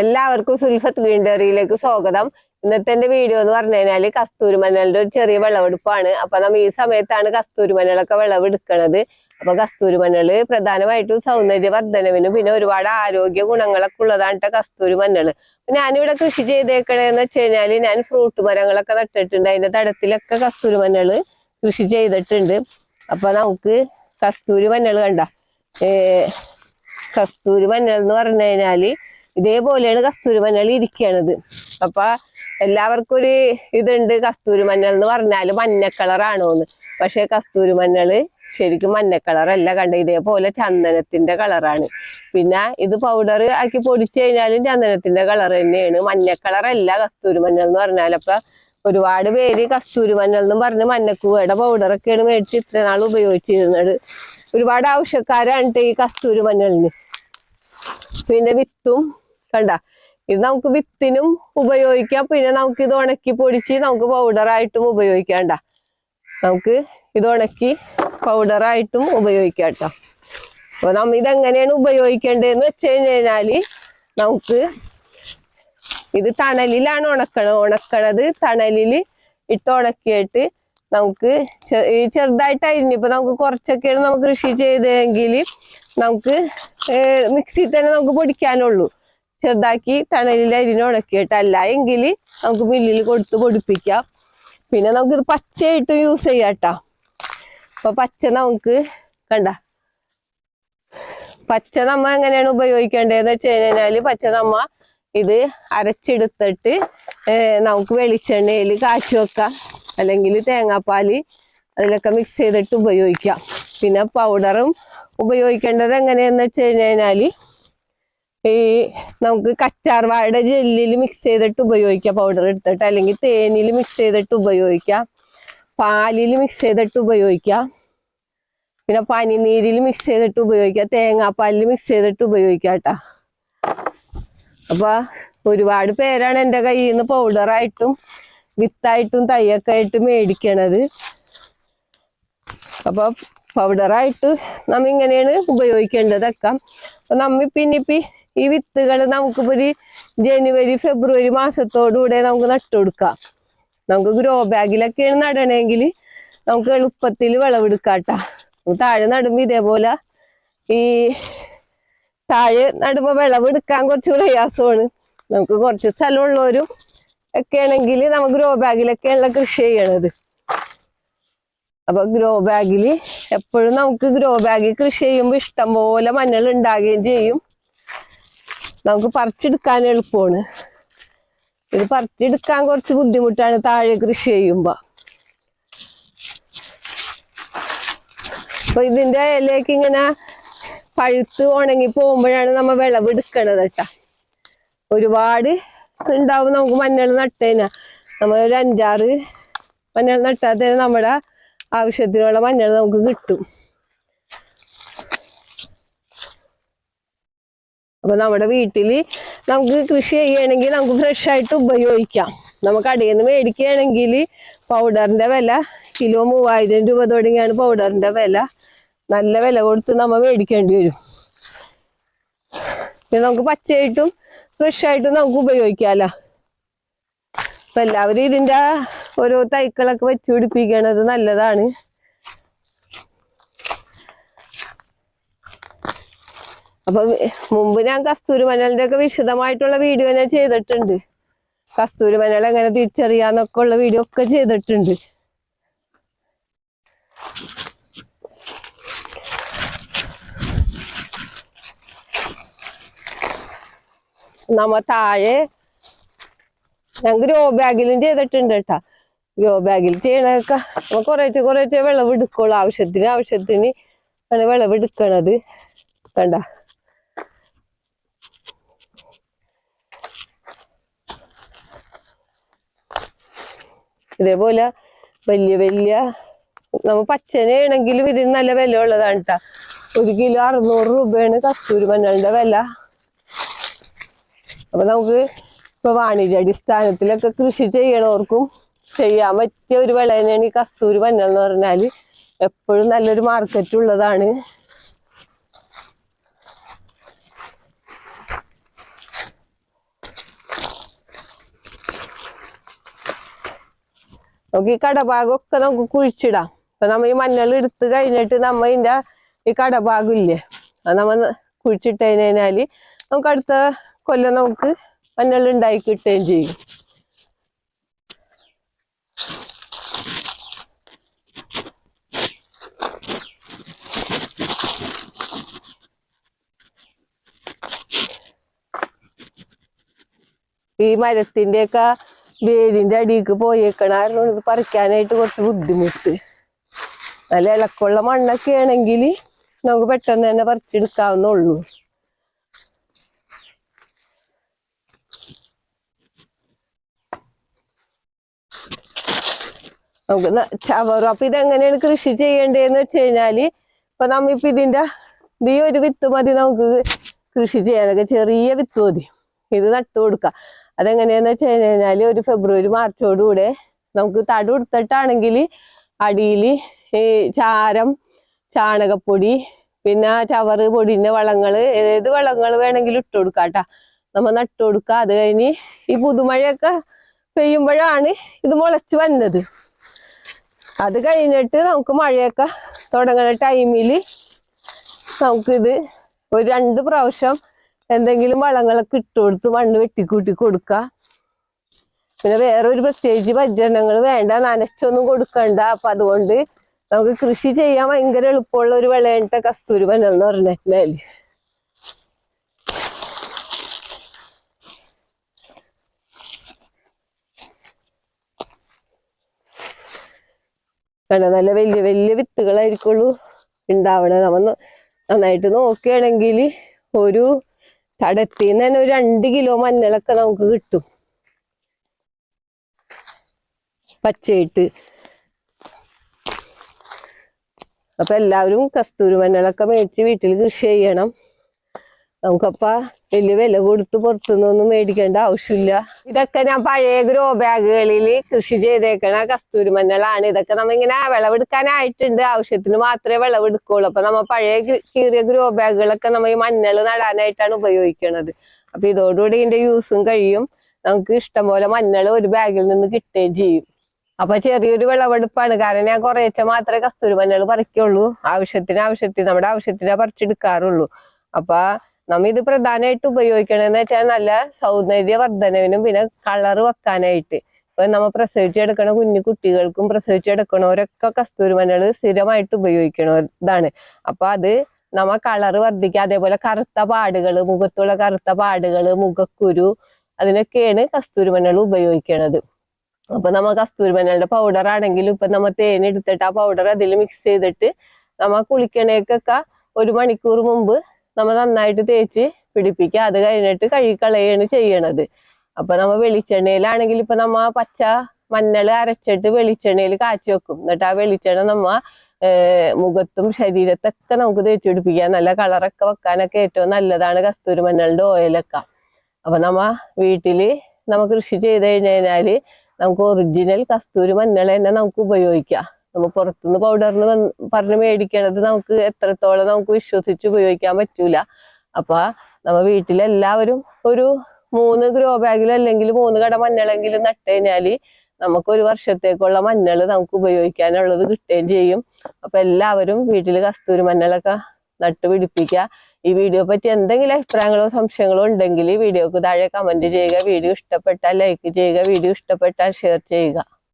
എല്ലാവർക്കും സുൽഫത്ത് ഗ്രീൻഡറിയിലേക്ക് സ്വാഗതം. ഇന്നത്തെ എന്റെ വീഡിയോ എന്ന് പറഞ്ഞു കഴിഞ്ഞാൽ കസ്തൂരി മഞ്ഞളുടെ ഒരു ചെറിയ വിളവെടുപ്പാണ്. അപ്പൊ നമ്മ ഈ സമയത്താണ് കസ്തൂരി മഞ്ഞളൊക്കെ വിളവെടുക്കണത്. അപ്പൊ കസ്തൂരി മഞ്ഞൾ പ്രധാനമായിട്ടും സൗന്ദര്യ വർധനവിനും പിന്നെ ഒരുപാട് ആരോഗ്യ ഗുണങ്ങളൊക്കെ ഉള്ളതാണ് കസ്തൂരി മഞ്ഞൾ. ഞാനിവിടെ കൃഷി ചെയ്തേക്കണേന്ന് വെച്ച് കഴിഞ്ഞാൽ ഞാൻ ഫ്രൂട്ട് മരങ്ങളൊക്കെ നട്ടിട്ടുണ്ട്. അതിന്റെ തടത്തിലൊക്കെ കസ്തൂരി മഞ്ഞൾ കൃഷി ചെയ്തിട്ടുണ്ട്. അപ്പൊ നമുക്ക് കസ്തൂരി മഞ്ഞൾ കണ്ട. ഏ കസ്തൂരി മഞ്ഞൾ എന്ന് പറഞ്ഞു കഴിഞ്ഞാൽ ഇതേപോലെയാണ് കസ്തൂരി മഞ്ഞൾ ഇരിക്കണത്. അപ്പൊ എല്ലാവർക്കും ഒരു ഇതുണ്ട് കസ്തൂരി മഞ്ഞൾ എന്ന് പറഞ്ഞാൽ മഞ്ഞ കളറാണോന്ന് പക്ഷെ കസ്തൂരി മഞ്ഞൾ ശരിക്കും മഞ്ഞ കളറല്ല കണ്ട ഇതേപോലെ ചന്ദനത്തിന്റെ കളറാണ് പിന്നെ ഇത് പൗഡർ ആക്കി പൊടിച്ചു കഴിഞ്ഞാലും ചന്ദനത്തിന്റെ കളർ തന്നെയാണ്. മഞ്ഞ കളറല്ല കസ്തൂരി മഞ്ഞൾ എന്ന് പറഞ്ഞാൽ അപ്പൊ ഒരുപാട് പേര് കസ്തൂരി മഞ്ഞൾ എന്നും പറഞ്ഞ് മഞ്ഞക്കൂവയുടെ പൗഡറൊക്കെയാണ് മേടിച്ച് ഇത്ര നാൾ ഉപയോഗിച്ചിരുന്നത്. ഒരുപാട് ആവശ്യക്കാരാണ് ഈ കസ്തൂരി മഞ്ഞളിന്. പിന്നെ വിത്തും കണ്ട. ഇത് നമുക്ക് വിത്തിനും ഉപയോഗിക്കാം. പിന്നെ നമുക്ക് ഇത് ഉണക്കി പൊടിച്ച് നമുക്ക് പൗഡറായിട്ടും ഉപയോഗിക്കാം ട്ടാ. നമുക്ക് ഇത് ഉണക്കി പൗഡറായിട്ടും ഉപയോഗിക്കാം അപ്പൊ നമ്മ ഇതെങ്ങനെയാണ് ഉപയോഗിക്കേണ്ടതെന്ന് വെച്ച് കഴിഞ്ഞാൽ നമുക്ക് ഇത് തണലിലാണ് ഉണക്കണത് ഉണക്കണത് തണലിൽ ഇട്ട് ഉണക്കിയിട്ട് നമുക്ക് ഈ ചെറുതായിട്ട് അരിഞ്ഞിപ്പോ നമുക്ക് കുറച്ചൊക്കെയാണ് നമുക്ക് കൃഷി ചെയ്തതെങ്കിൽ നമുക്ക് മിക്സിയിൽ തന്നെ നമുക്ക് പൊടിക്കാനുള്ളൂ. ചെറുതാക്കി തണലിൽ അരിഞ്ഞ് ഉണക്കിയിട്ട്. അല്ല എങ്കിൽ നമുക്ക് മില്ലിൽ കൊടുത്ത് പൊടിപ്പിക്കാം. പിന്നെ നമുക്കിത് പച്ചയായിട്ട് യൂസ് ചെയ്യാം കേട്ടോ അപ്പൊ പച്ച നമുക്ക് കണ്ട? പച്ച നമ്മ എങ്ങനെയാണ് ഉപയോഗിക്കേണ്ടതെന്ന് വെച്ച് കഴിഞ്ഞാൽ പച്ച നമ്മ ഇത് അരച്ചെടുത്തിട്ട് നമുക്ക് വെളിച്ചെണ്ണയിൽ കാച്ചി വെക്കാം. അല്ലെങ്കിൽ തേങ്ങാപ്പാൽ അതിലൊക്കെ മിക്സ് ചെയ്തിട്ട് ഉപയോഗിക്കാം. പിന്നെ പൗഡറും ഉപയോഗിക്കേണ്ടത് എങ്ങനെയാന്ന് വെച്ച് കഴിഞ്ഞാൽ ഈ നമുക്ക് കച്ചാർവാഴയുടെ ജെല്ലിൽ മിക്സ് ചെയ്തിട്ട് ഉപയോഗിക്കാം പൗഡർ എടുത്തിട്ട്. അല്ലെങ്കിൽ തേനിൽ മിക്സ് ചെയ്തിട്ട് ഉപയോഗിക്കാം. പാലിൽ മിക്സ് ചെയ്തിട്ട് ഉപയോഗിക്കാം. പിന്നെ പനിനീരിൽ മിക്സ് ചെയ്തിട്ട് ഉപയോഗിക്കാം. തേങ്ങാപ്പാലിൽ മിക്സ് ചെയ്തിട്ട് ഉപയോഗിക്കാം കേട്ടാ. അപ്പൊ ഒരുപാട് പേരാണ് എന്റെ കയ്യിൽ നിന്ന് പൗഡറായിട്ടും വിത്തായിട്ടും തൈയൊക്കെ ആയിട്ട് മേടിക്കണത്. അപ്പൊ പൗഡറായിട്ട് നമ്മ ഇങ്ങനെയാണ് ഉപയോഗിക്കേണ്ടതൊക്കെ അപ്പൊ നമ്മ ഈ വിത്തുകൾ നമുക്കിപ്പോ ഒരു ജനുവരി ഫെബ്രുവരി മാസത്തോടുകൂടെ നമുക്ക് നട്ടുകൊടുക്കാം. നമുക്ക് ഗ്രോ ബാഗിലൊക്കെയാണ് നടണമെങ്കിൽ നമുക്ക് എളുപ്പത്തിൽ വിളവെടുക്കാട്ടാ. താഴെ നടുമ്പോ ഇതേപോലെ ഈ താഴെ നടുമ്പോ വിളവെടുക്കാൻ കുറച്ച് പ്രയാസമാണ്. നമുക്ക് കുറച്ച് സ്ഥലമുള്ളവരും ഒക്കെ ആണെങ്കിൽ നമുക്ക് ഗ്രോ ബാഗിലൊക്കെയാണല്ലോ കൃഷി ചെയ്യണത്. അപ്പൊ ഗ്രോ ബാഗിൽ എപ്പോഴും നമുക്ക് ഗ്രോ ബാഗിൽ കൃഷി ചെയ്യുമ്പോൾ ഇഷ്ടം പോലെ മഞ്ഞൾ ഉണ്ടാകുകയും ചെയ്യും. നമുക്ക് പറിച്ചെടുക്കാൻ എളുപ്പമാണ്. ഇത് പറിച്ചെടുക്കാൻ കുറച്ച് ബുദ്ധിമുട്ടാണ് താഴെ കൃഷി ചെയ്യുമ്പോ. അപ്പൊ ഇതിന്റെ ഇലയൊക്കെ ഇങ്ങനെ പഴുത്ത് ഉണങ്ങി പോകുമ്പോഴാണ് നമ്മൾ വിളവെടുക്കണത് കേട്ടാ. ഒരുപാട് ഉണ്ടാവും നമുക്ക് മഞ്ഞൾ നട്ടേന നമ്മൾ ഒരു അഞ്ചാറ് മഞ്ഞൾ നട്ടാൽ തന്നെ നമ്മുടെ ആവശ്യത്തിനുള്ള മഞ്ഞൾ നമുക്ക് കിട്ടും. അപ്പൊ നമ്മുടെ വീട്ടിൽ നമുക്ക് കൃഷി ചെയ്യണമെങ്കിൽ നമുക്ക് ഫ്രഷ് ആയിട്ട് ഉപയോഗിക്കാം. നമുക്ക് അടിയിൽ നിന്ന് മേടിക്കുകയാണെങ്കിൽ പൗഡറിന്റെ വില കിലോ മൂവായിരം രൂപ തുടങ്ങിയാണ് പൗഡറിന്റെ വില. നല്ല വില കൊടുത്ത് നമ്മൾ മേടിക്കേണ്ടി വരും. പിന്നെ നമുക്ക് പച്ചയായിട്ടും ഫ്രഷ് ആയിട്ടും നമുക്ക് ഉപയോഗിക്കാലോ. അപ്പൊ എല്ലാവരും ഇതിന്റെ ഓരോ തൈക്കളൊക്കെ വെച്ച് പിടിപ്പിക്കണത് നല്ലതാണ്. അപ്പൊ മുമ്പ് ഞാൻ കസ്തൂരി മണലിന്റെ ഒക്കെ വിശദമായിട്ടുള്ള വീഡിയോ ഞാൻ ചെയ്തിട്ടുണ്ട്. കസ്തൂരി മണൽ എങ്ങനെ തിരിച്ചറിയാന്നൊക്കെ ഉള്ള വീഡിയോ ഒക്കെ ചെയ്തിട്ടുണ്ട്. നമ്മ താഴെ ഞാൻ ഗ്രോ ബാഗിലും ചെയ്തിട്ടുണ്ട് കേട്ടാ ഗ്രോ ബാഗിൽ ചെയ്യണൊക്കെ നമ്മ കുറേശ്ശെ വെള്ളം വിളവെടുക്കുള്ളൂ ആവശ്യത്തിന് ആവശ്യത്തിന് ആണ് വിളവെടുക്കണത് കണ്ട? ഇതേപോലെ വലിയ വലിയ നമ്മ പച്ചനെയാണെങ്കിലും ഇതിന് നല്ല വില ഉള്ളതാണ് കേട്ടാ ഒരു കിലോ അറുന്നൂറ് രൂപയാണ് കസ്തൂരി മഞ്ഞളിന്റെ വില. അപ്പൊ നമുക്ക് ഇപ്പൊ വാണിജ്യ അടിസ്ഥാനത്തിലൊക്കെ കൃഷി ചെയ്യണവർക്കും ചെയ്യാൻ പറ്റിയ ഒരു വിള തന്നെയാണ് ഈ കസ്തൂരി മഞ്ഞൾ എന്ന് പറഞ്ഞാൽ. എപ്പോഴും നല്ലൊരു മാർക്കറ്റ് ഉള്ളതാണ്. നമുക്ക് ഈ കടഭാഗമൊക്കെ നമുക്ക് കുഴിച്ചിടാം. ഇപ്പൊ നമ്മ ഈ മഞ്ഞൾ എടുത്ത് കഴിഞ്ഞിട്ട് നമ്മ ഇതിന്റെ ഈ കടഭാഗം ഇല്ലേ അത് നമ്മ കുഴിച്ചിട്ട് കഴിഞ്ഞാൽ നമുക്ക് അടുത്ത കൊല്ലം നമുക്ക് മഞ്ഞൾ ഉണ്ടാക്കി കിട്ടുകയും ചെയ്യും. ഈ മരത്തിന്റെ വേരിന്റെ അടിയിലേക്ക് പോയേക്കണ. കാരണം ഇത് പറിക്കാനായിട്ട് കുറച്ച് ബുദ്ധിമുട്ട്. നല്ല ഇളക്കമുള്ള മണ്ണൊക്കെ ആണെങ്കിൽ നമുക്ക് പെട്ടെന്ന് തന്നെ പറിച്ചെടുക്കാവുന്നുള്ളൂ നമുക്ക് ചവറും അപ്പൊ ഇതെങ്ങനെയാണ് കൃഷി ചെയ്യേണ്ടതെന്ന് വെച്ച് കഴിഞ്ഞാൽ ഇപ്പൊ നമ്മിപ്പോ ഇതിന്റെ ഇത് ഈ ഒരു വിത്ത് മതി നമുക്ക് കൃഷി ചെയ്യാനൊക്കെ ചെറിയ വിത്ത് മതി. ഇത് നട്ടു കൊടുക്കാം അതെങ്ങനെയാന്ന് വെച്ച് കഴിഞ്ഞാൽ ഒരു ഫെബ്രുവരി മാർച്ചോടുകൂടെ നമുക്ക് തടു എടുത്തിട്ടാണെങ്കിൽ അടിയിൽ ഈ ചാരം ചാണകപ്പൊടി പിന്നെ ചവറ് പൊടിന്റെ വളങ്ങൾ ഏത് വളങ്ങൾ വേണമെങ്കിലും ഇട്ട് കൊടുക്കാം കേട്ടോ. നമ്മ നട്ടു കൊടുക്കുക. അത് കഴിഞ്ഞ് ഈ പുതുമഴയൊക്കെ പെയ്യുമ്പോഴാണ് ഇത് മുളച്ച് വന്നത്. അത് കഴിഞ്ഞിട്ട് നമുക്ക് മഴയൊക്കെ തുടങ്ങുന്ന ടൈമിൽ നമുക്കിത് ഒരു രണ്ട് പ്രാവശ്യം എന്തെങ്കിലും വളങ്ങളൊക്കെ ഇട്ട് കൊടുത്ത് മണ്ണ് വെട്ടിക്കൂട്ടി കൊടുക്കുക പിന്നെ വേറെ ഒരു പ്രത്യേകിച്ച് പരിചരണങ്ങൾ വേണ്ട. നനച്ചൊന്നും കൊടുക്കണ്ട. അപ്പൊ അതുകൊണ്ട് നമുക്ക് കൃഷി ചെയ്യാൻ ഭയങ്കര എളുപ്പമുള്ള ഒരു വിളയണ്ട. കസ്തൂരി മഞ്ഞൾ എന്ന് പറഞ്ഞാൽ കണ്ട? നല്ല വലിയ വലിയ വിത്തുകളായിരിക്കുള്ളൂ ഉണ്ടാവണേ നമ്മ നന്നായിട്ട് നോക്കുകയാണെങ്കിൽ ഒരു തടത്തിൽ നിന്ന് തന്നെ ഒരു രണ്ട് കിലോ മഞ്ഞളൊക്കെ നമുക്ക് കിട്ടും. പച്ചയിട്ട്. അപ്പൊ എല്ലാവരും കസ്തൂരി മഞ്ഞളൊക്കെ മേടിച്ച് വീട്ടിൽ കൃഷി ചെയ്യണം. നമുക്കപ്പ വലിയ വില കൊടുത്ത് പുറത്തുനിന്നൊന്നും മേടിക്കേണ്ട ആവശ്യമില്ല. ഇതൊക്കെ ഞാൻ പഴയ ഗ്രോ ബാഗുകളിൽ കൃഷി ചെയ്തേക്കണ കസ്തൂരി മഞ്ഞളാണ്. ഇതൊക്കെ നമ്മ ഇങ്ങനെ വിളവെടുക്കാനായിട്ടുണ്ട്. ആവശ്യത്തിന് മാത്രമേ വിളവെടുക്കുള്ളൂ. അപ്പൊ നമ്മ പഴയ കീറിയ ഗ്രോ ബാഗുകളൊക്കെ നമ്മ ഈ മഞ്ഞൾ നടാനായിട്ടാണ് ഉപയോഗിക്കണത്. അപ്പൊ ഇതോടുകൂടി ഇതിന്റെ യൂസും കഴിയും. നമുക്ക് ഇഷ്ടംപോലെ മഞ്ഞൾ ഒരു ബാഗിൽ നിന്ന് കിട്ടുകയും ചെയ്യും. അപ്പൊ ചെറിയൊരു വിളവെടുപ്പാണ്. കാരണം ഞാൻ കുറേശ്ശെ മാത്രമേ കസ്തൂരി മഞ്ഞൾ പറിക്കുള്ളൂ. ആവശ്യത്തിന് ആവശ്യത്തിന് നമ്മുടെ ആവശ്യത്തിനെ പറിച്ചെടുക്കാറുള്ളൂ. അപ്പൊ നമ്മ ഇത് പ്രധാനമായിട്ട് ഉപയോഗിക്കണമെന്ന് വെച്ചാൽ നല്ല സൗന്ദര്യ വർധനവിനും പിന്നെ കളർ വെക്കാനായിട്ട്. ഇപ്പൊ നമ്മ പ്രസവിച്ചെടുക്കണ കുഞ്ഞു കുട്ടികൾക്കും പ്രസവിച്ചെടുക്കണവരൊക്കെ കസ്തൂരി മഞ്ഞൾ സ്ഥിരമായിട്ട് ഉപയോഗിക്കണ ഇതാണ് അപ്പൊ അത് നമ്മ കളർ വർദ്ധിക്കുക അതേപോലെ കറുത്ത പാടുകൾ മുഖത്തുള്ള കറുത്ത പാടുകൾ മുഖക്കുരു അതിനൊക്കെയാണ് കസ്തൂരി മഞ്ഞൾ ഉപയോഗിക്കണത്. അപ്പൊ നമ്മ കസ്തൂരി മഞ്ഞളുടെ പൗഡർ ആണെങ്കിലും ഇപ്പൊ നമ്മ തേൻ എടുത്തിട്ട് ആ പൗഡർ അതിൽ മിക്സ് ചെയ്തിട്ട് നമ്മ കുളിക്കണേക്കൊക്കെ ഒരു മണിക്കൂർ മുമ്പ് നമ്മ നന്നായിട്ട് തേച്ച് പിടിപ്പിക്കുക. അത് കഴിഞ്ഞിട്ട് കഴുകിക്കളയാണ് ചെയ്യണത്. അപ്പൊ നമ്മ വെളിച്ചെണ്ണയിലാണെങ്കിൽ ഇപ്പൊ നമ്മ പച്ച മഞ്ഞൾ അരച്ചിട്ട് വെളിച്ചെണ്ണയിൽ കാച്ചി വെക്കും. എന്നിട്ട് ആ വെളിച്ചെണ്ണ നമ്മ മുഖത്തും ശരീരത്തൊക്കെ നമുക്ക് തേച്ച് പിടിപ്പിക്കാം. നല്ല കളറൊക്കെ വെക്കാനൊക്കെ ഏറ്റവും നല്ലതാണ് കസ്തൂരി മഞ്ഞളുടെ ഓയിലൊക്കെ അപ്പൊ നമ്മ വീട്ടിൽ നമ്മ കൃഷി ചെയ്ത് കഴിഞ്ഞ് കഴിഞ്ഞാൽ നമുക്ക് ഒറിജിനൽ കസ്തൂരി മഞ്ഞൾ തന്നെ നമുക്ക് ഉപയോഗിക്കാം. നമ്മ പുറത്തുനിന്ന് പൗഡറിന് പറഞ്ഞ് മേടിക്കണത് നമുക്ക് എത്രത്തോളം നമുക്ക് വിശ്വസിച്ച് ഉപയോഗിക്കാൻ പറ്റൂല. അപ്പൊ നമ്മ വീട്ടിലെല്ലാവരും ഒരു മൂന്ന് ഗ്രോ ബാഗിൽ അല്ലെങ്കിൽ മൂന്ന് കട മഞ്ഞളെങ്കിലും നട്ട് കഴിഞ്ഞാൽ നമുക്ക് ഒരു വർഷത്തേക്കുള്ള മഞ്ഞൾ നമുക്ക് ഉപയോഗിക്കാനുള്ളത് കിട്ടുകയും ചെയ്യും. അപ്പൊ എല്ലാവരും വീട്ടിൽ കസ്തൂരി മഞ്ഞളൊക്കെ നട്ടുപിടിപ്പിക്കുക ഈ വീഡിയോ പറ്റി എന്തെങ്കിലും അഭിപ്രായങ്ങളോ സംശയങ്ങളോ ഉണ്ടെങ്കിൽ വീഡിയോക്ക് താഴെ കമന്റ് ചെയ്യുക. വീഡിയോ ഇഷ്ടപ്പെട്ടാൽ ലൈക്ക് ചെയ്യുക. വീഡിയോ ഇഷ്ടപ്പെട്ടാൽ ഷെയർ ചെയ്യുക.